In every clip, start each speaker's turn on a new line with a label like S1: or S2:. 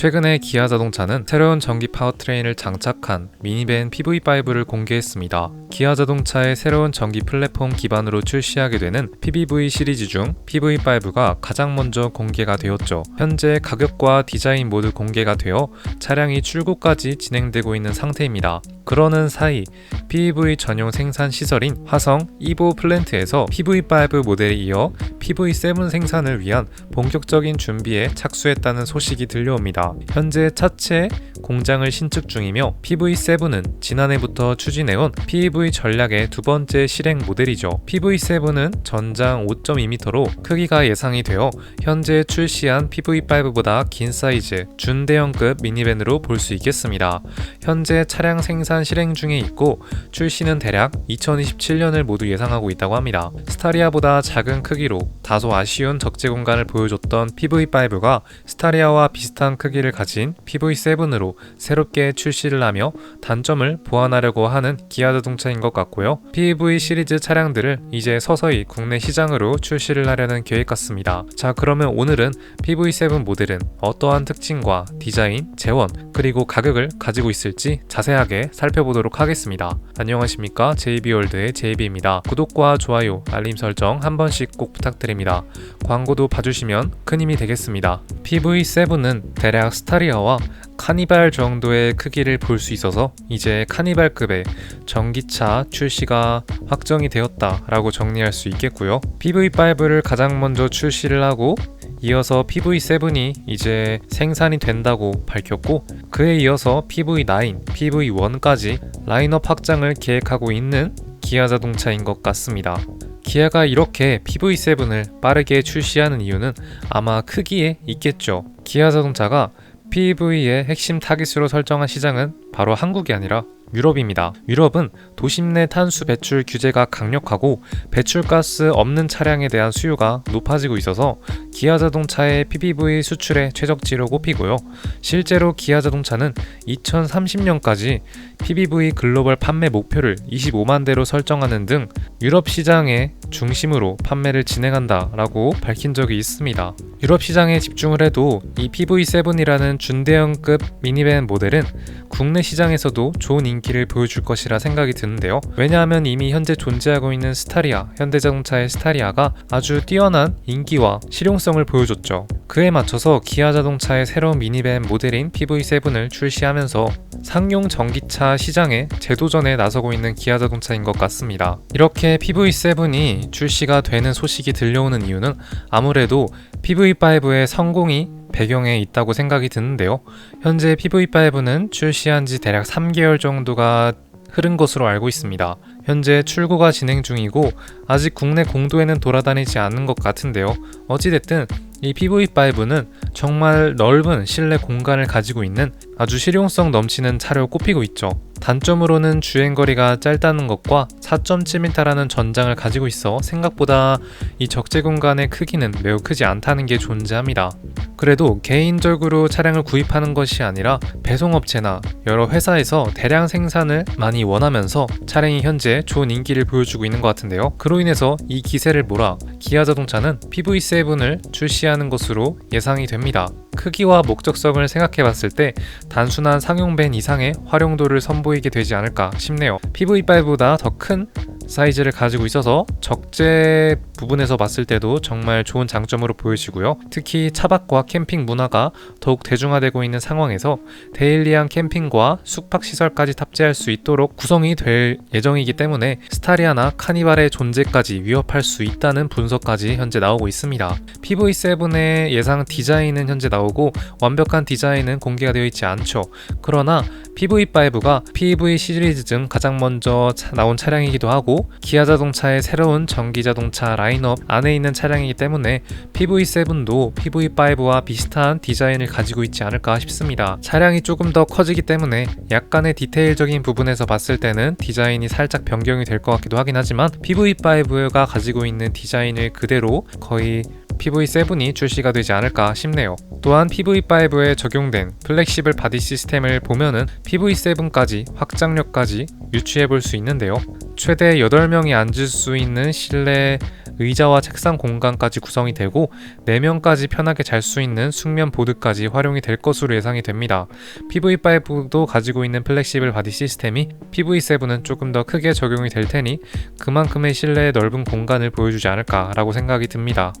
S1: 최근에 기아 자동차는 새로운 전기 파워트레인을 장착한 미니밴 PV5를 공개했습니다. 기아 자동차의 새로운 전기 플랫폼 기반으로 출시하게 되는 PBV 시리즈 중 PV5가 가장 먼저 공개가 되었죠. 현재 가격과 디자인 모두 공개가 되어 차량이 출고까지 진행되고 있는 상태입니다. 그러는 사이 PV 전용 생산 시설인 화성 이보 플랜트에서 PV5 모델에 이어 PV7 생산을 위한 본격적인 준비에 착수했다는 소식이 들려옵니다. 현재 차체 공장을 신축 중이며 PV7은 지난해부터 추진해온 전략의 두 번째 실행 모델이죠. PV7은 전장 5.2m로 크기가 예상이 되어 현재 출시한 PV5보다 긴 사이즈 준대형급 미니밴으로 볼 수 있겠습니다. 현재 차량 생산 실행 중에 있고 출시는 대략 2027년을 모두 예상하고 있다고 합니다. 스타리아보다 작은 크기로 다소 아쉬운 적재 공간을 보여줬던 PV5가 스타리아와 비슷한 크기를 가진 PV7으로 새롭게 출시를 하며 단점을 보완하려고 하는 기아 자동차 인 것 같고요. PV 시리즈 차량들을 이제 서서히 국내 시장으로 출시를 하려는 계획 같습니다. 자, 그러면 오늘은 PV7 모델은 어떠한 특징과 디자인, 재원, 그리고 가격을 가지고 있을지 자세하게 살펴보도록 하겠습니다. 안녕하십니까? JB월드의 JB입니다. 구독과 좋아요, 알림 설정 한 번씩 꼭 부탁드립니다. 광고도 봐주시면 큰 힘이 되겠습니다. PV7은 대략 스타리아와 카니발 정도의 크기를 볼 수 있어서 이제 카니발급의 전기차 출시가 확정이 되었다라고 정리할 수 있겠고요. PV5를 가장 먼저 출시를 하고 이어서 PV7이 이제 생산이 된다고 밝혔고 그에 이어서 PV9, PV1까지 라인업 확장을 계획하고 있는 기아 자동차인 것 같습니다. 기아가 이렇게 PV7을 빠르게 출시하는 이유는 아마 크기에 있겠죠. 기아 자동차가 PV의 핵심 타깃으로 설정한 시장은 바로 한국이 아니라 유럽입니다. 유럽은 도심 내 탄수 배출 규제가 강력하고 배출가스 없는 차량에 대한 수요가 높아지고 있어서 기아 자동차의 PPV 수출의 최적지로 꼽히고요. 실제로 기아 자동차는 2030년까지 PPV 글로벌 판매 목표를 25만 대로 설정하는 등 유럽 시장의 중심으로 판매를 진행한다라고 밝힌 적이 있습니다. 유럽 시장에 집중을 해도 이 PV7이라는 준대형급 미니밴 모델은 국내 시장에서도 좋은 인기 를 보여줄 것이라 생각이 드는데요. 왜냐하면 이미 현재 존재하고 있는 스타리아, 현대자동차의 스타리아가 아주 뛰어난 인기와 실용성을 보여줬죠. 그에 맞춰서 기아 자동차의 새로운 미니밴 모델인 PV7을 출시하면서 상용 전기차 시장에 재도전에 나서고 있는 기아 자동차인 것 같습니다. 이렇게 PV7이 출시가 되는 소식이 들려오는 이유는 아무래도 PV5의 성공이 배경에 있다고 생각이 드는데요. 현재 PV5는 출시한 지 대략 3개월 정도가 흐른 것으로 알고 있습니다. 현재 출고가 진행 중이고 아직 국내 공도에는 돌아다니지 않는 것 같은데요. 어찌됐든 이 PV5는 정말 넓은 실내 공간을 가지고 있는 아주 실용성 넘치는 차로 꼽히고 있죠. 단점으로는 주행거리가 짧다는 것과 4.7m라는 전장을 가지고 있어 생각보다 이 적재 공간의 크기는 매우 크지 않다는 게 존재합니다. 그래도 개인적으로 차량을 구입하는 것이 아니라 배송업체나 여러 회사에서 대량 생산을 많이 원하면서 차량이 현재 좋은 인기를 보여주고 있는 것 같은데요. 그로 인해서 이 기세를 몰아 기아 자동차는 PV7을 출시하는 것으로 예상이 됩니다. 크기와 목적성을 생각해 봤을 때 단순한 상용밴 이상의 활용도를 선보이게 되지 않을까 싶네요. PV5보다 더 큰 사이즈를 가지고 있어서 적재 부분에서 봤을 때도 정말 좋은 장점으로 보여지고요. 특히 차박과 캠핑 문화가 더욱 대중화되고 있는 상황에서 데일리한 캠핑과 숙박 시설까지 탑재할 수 있도록 구성이 될 예정이기 때문에 스타리아나 카니발의 존재까지 위협할 수 있다는 분석 까지 현재 나오고 있습니다. PV7의 예상 디자인은 현재 나오고 완벽한 디자인은 공개가 되어 있지 않죠. 그러나 PV5가 PV 시리즈 중 가장 먼저 나온 차량이기도 하고 기아 자동차의 새로운 전기 자동차 라인업 안에 있는 차량이기 때문에 PV7도 PV5와 비슷한 디자인을 가지고 있지 않을까 싶습니다. 차량이 조금 더 커지기 때문에 약간의 디테일적인 부분에서 봤을 때는 디자인이 살짝 변경이 될 것 같기도 하긴 하지만 PV5가 가지고 있는 디자인을 그대로 거의 PV7이 출시가 되지 않을까 싶네요. 또한 PV5에 적용된 플렉시블 바디 시스템을 보면은 PV7까지 확장력까지 유추해 볼 수 있는데요. 최대 8명이 앉을 수 있는 실내 의자와 책상 공간까지 구성이 되고 4명까지 편하게 잘 수 있는 숙면 보드까지 활용이 될 것으로 예상이 됩니다. PV5도 가지고 있는 플렉시블 바디 시스템이 PV7은 조금 더 크게 적용이 될 테니 그만큼의 실내의 넓은 공간을 보여주지 않을까라고 생각이 듭니다.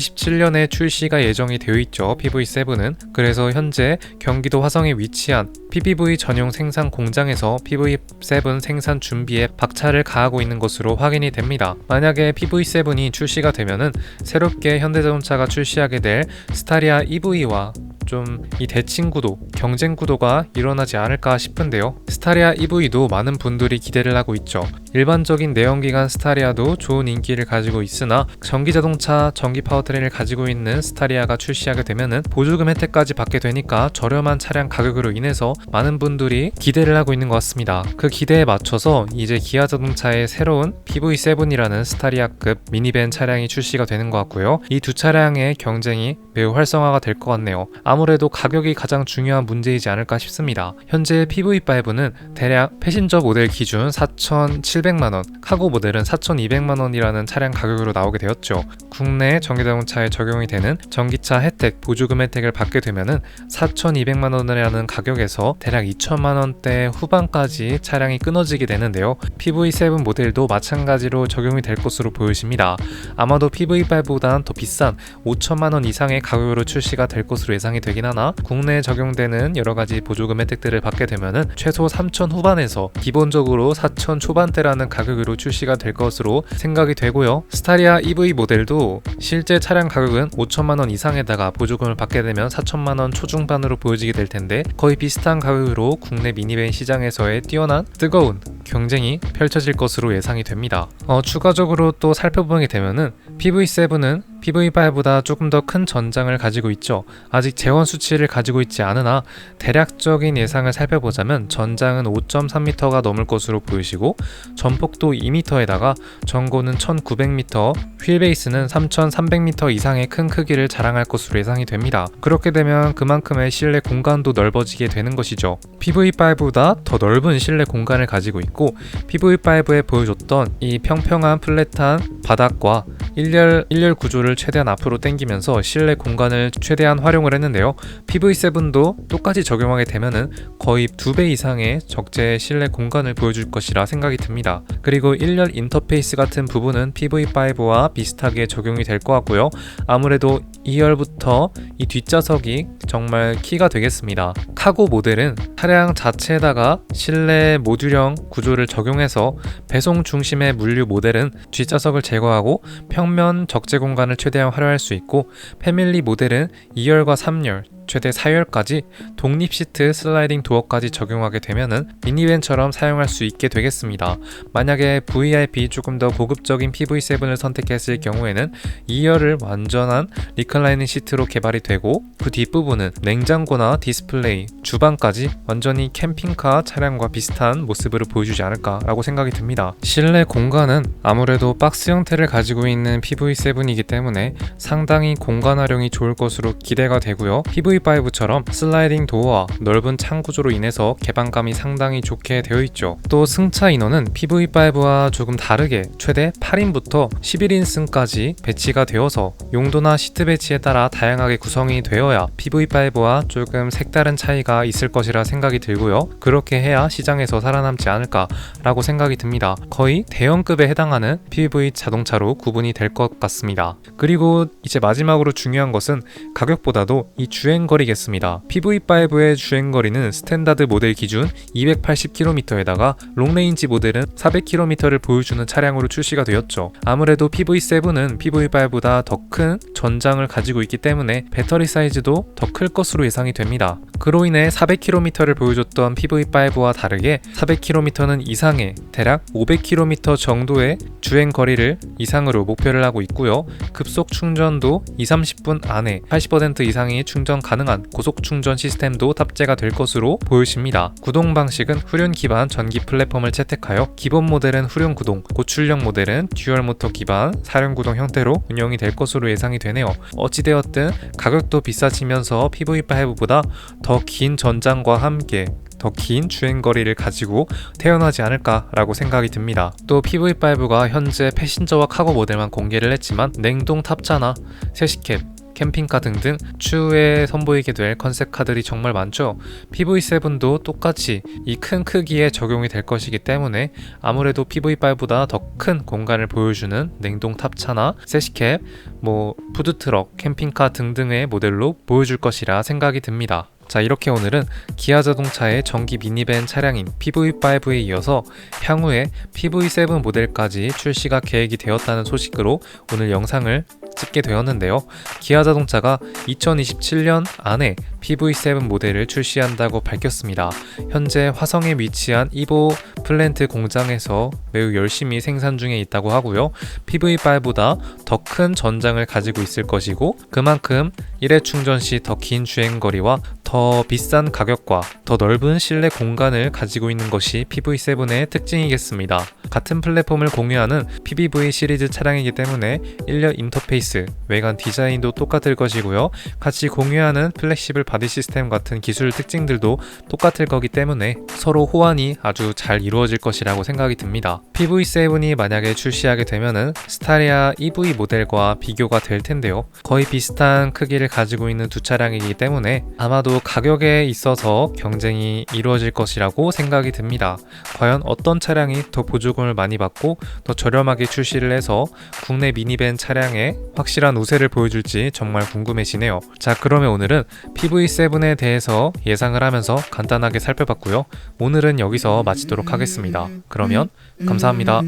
S1: 2027년에 출시가 예정이 되어 있죠. PV7은 그래서 현재 경기도 화성에 위치한 PPV 전용 생산 공장에서 PV7 생산 준비에 박차를 가하고 있는 것으로 확인이 됩니다. 만약에 PV7이 출시가 되면은 새롭게 현대자동차가 출시하게 될 스타리아 EV와 좀 이 대칭 구도, 경쟁 구도가 일어나지 않을까 싶은데요. 스타리아 EV도 많은 분들이 기대를 하고 있죠. 일반적인 내연기관 스타리아도 좋은 인기를 가지고 있으나 전기 자동차, 전기 파워트레인을 가지고 있는 스타리아가 출시하게 되면은 보조금 혜택까지 받게 되니까 저렴한 차량 가격으로 인해서 많은 분들이 기대를 하고 있는 것 같습니다. 그 기대에 맞춰서 이제 기아 자동차의 새로운 PV7이라는 스타리아급 미니밴 차량이 출시가 되는 것 같고요. 이 두 차량의 경쟁이 매우 활성화가 될 것 같네요. 아무래도 가격이 가장 중요한 문제이지 않을까 싶습니다. 현재 PV5는 대략 패신저 모델 기준 4,700만 원, 카고 모델은 4,200만 원이라는 차량 가격으로 나오게 되었죠. 국내 전기자동차에 적용이 되는 전기차 혜택, 보조금 혜택을 받게 되면은 4,200만 원이라는 가격에서 대략 2천만 원대 후반까지 차량이 끊어지게 되는데요. PV7 모델도 마찬가지로 적용이 될 것으로 보여집니다. 아마도 PV5보다는 더 비싼 5천만 원 이상의 가격으로 출시가 될 것으로 예상이 되긴 하나 국내에 적용되는 여러 가지 보조금 혜택들을 받게 되면은 최소 3천 후반에서 기본적으로 4천 초반대라 는 가격으로 출시가 될 것으로 생각이 되고요. 스타리아 EV 모델도 실제 차량 가격은 5천만 원 이상에다가 보조금을 받게 되면 4천만 원 초중반으로 보여지게 될 텐데 거의 비슷한 가격으로 국내 미니밴 시장에서의 뛰어난 뜨거운 경쟁이 펼쳐질 것으로 예상이 됩니다. 어, 추가적으로 또 살펴보게 되면은 PV7은 PV5보다 조금 더 큰 전장을 가지고 있죠. 아직 재원 수치를 가지고 있지 않으나 대략적인 예상을 살펴보자면 전장은 5.3m가 넘을 것으로 보이시고 전폭도 2m에다가 전고는 1900m, 휠베이스는 3300m 이상의 큰 크기를 자랑할 것으로 예상이 됩니다. 그렇게 되면 그만큼의 실내 공간도 넓어지게 되는 것이죠. PV5보다 더 넓은 실내 공간을 가지고 있고 PV5에 보여줬던 이 평평한 플랫한 바닥과 일렬 일렬 구조를 최대한 앞으로 당기면서 실내 공간을 최대한 활용을 했는데요. PV7도 똑같이 적용하게 되면은 거의 두배 이상의 적재 실내 공간을 보여줄 것이라 생각이 듭니다. 그리고 일렬 인터페이스 같은 부분은 PV5와 비슷하게 적용이 될 것 같고요. 아무래도 2열부터 이 뒷좌석이 정말 키가 되겠습니다. 카고 모델은 차량 자체에다가 실내 모듈형 구조를 적용해서 배송 중심의 물류 모델은 뒷좌석을 제거하고 평면 적재 공간을 최대한 활용할 수 있고 패밀리 모델은 2열과 3열 최대 4열까지 독립 시트 슬라이딩 도어까지 적용하게 되면은 미니밴처럼 사용할 수 있게 되겠습니다. 만약에 VIP 조금 더 고급적인 PV7을 선택했을 경우에는 2열을 완전한 리클라이닝 시트로 개발이 되고 그 뒷부분은 냉장고나 디스플레이, 주방까지 완전히 캠핑카 차량과 비슷한 모습으로 보여주지 않을까라고 생각이 듭니다. 실내 공간은 아무래도 박스 형태를 가지고 있는 PV7이기 때문에 상당히 공간 활용이 좋을 것으로 기대가 되고요. PV 5처럼 슬라이딩 도어와 넓은 창 구조로 인해서 개방감이 상당히 좋게 되어 있죠. 또 승차 인원은 PV5와 조금 다르게 최대 8인부터 11인승까지 배치가 되어서 용도나 시트 배치에 따라 다양하게 구성이 되어야 PV5와 조금 색다른 차이가 있을 것이라 생각이 들고요. 그렇게 해야 시장에서 살아남지 않을까라고 생각이 듭니다. 거의 대형급에 해당하는 PV 자동차로 구분이 될 것 같습니다. 그리고 이제 마지막으로 중요한 것은 가격보다도 이 주행 거리겠습니다. PV5의 주행거리는 스탠다드 모델 기준 280km에다가 롱레인지 모델은 400km를 보여주는 차량으로 출시가 되었죠. 아무래도 PV7은 PV5보다 더 큰 전장을 가지고 있기 때문에 배터리 사이즈도 더 클 것으로 예상이 됩니다. 그로 인해 400km를 보여줬던 PV5와 다르게 400km는 이상의 대략 500km 정도의 주행 거리를 이상으로 목표를 하고 있고요. 급속 충전도 2, 30분 안에 80% 이상의 충전 가능 한 고속 충전 시스템도 탑재가 될 것으로 보여집니다. 구동 방식은 후륜 기반 전기 플랫폼을 채택하여 기본 모델은 후륜 구동, 고출력 모델은 듀얼 모터 기반 사륜 구동 형태로 운영이 될 것으로 예상이 되네요. 어찌되었든 가격도 비싸지면서 PV5보다 더 긴 전장과 함께 더긴 주행거리를 가지고 태어나지 않을까라고 생각이 듭니다. 또 PV5가 현재 패신저와 카고 모델만 공개를 했지만 냉동 탑차나 세시캡 캠핑카 등등 추후에 선보이게 될 컨셉 카들이 정말 많죠. PV7도 똑같이 이 큰 크기에 적용이 될 것이기 때문에 아무래도 PV5보다 더 큰 공간을 보여주는 냉동 탑차나 세시캡, 뭐 푸드트럭, 캠핑카 등등의 모델로 보여줄 것이라 생각이 듭니다. 자 이렇게 오늘은 기아 자동차의 전기 미니밴 차량인 PV5에 이어서 향후에 PV7 모델까지 출시가 계획이 되었다는 소식으로 오늘 영상을 찍게 되었는데요. 기아 자동차가 2027년 안에 PV7 모델을 출시한다고 밝혔습니다. 현재 화성에 위치한 이보 플랜트 공장에서 매우 열심히 생산 중에 있다고 하고요. PV5보다 더 큰 전장을 가지고 있을 것이고 그만큼 1회 충전 시 더 긴 주행거리와 더 비싼 가격과 더 넓은 실내 공간을 가지고 있는 것이 PV7의 특징이겠습니다. 같은 플랫폼을 공유하는 PBV 시리즈 차량이기 때문에 1열 인터페이스, 외관 디자인도 똑같을 것이고요. 같이 공유하는 플렉시블 바디 시스템 같은 기술 특징들도 똑같을 거기 때문에 서로 호환이 아주 잘 이루어질 것이라고 생각이 듭니다. PV7이 만약에 출시하게 되면은 스타리아 EV 모델과 비교가 될 텐데요. 거의 비슷한 크기를 가지고 있는 두 차량이기 때문에 아마도 가격에 있어서 경쟁이 이루어질 것이라고 생각이 듭니다. 과연 어떤 차량이 더 보조금을 많이 받고 더 저렴하게 출시를 해서 국내 미니밴 차량에 확실한 우세를 보여줄지 정말 궁금해지네요. 자, 그러면 오늘은 PV7에 대해서 예상을 하면서 간단하게 살펴봤고요. 오늘은 여기서 마치도록 하겠습니다. 그러면 감사합니다.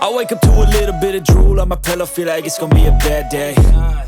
S2: I wake up to a little bit of drool on my pillow, feel like it's gonna be a bad day.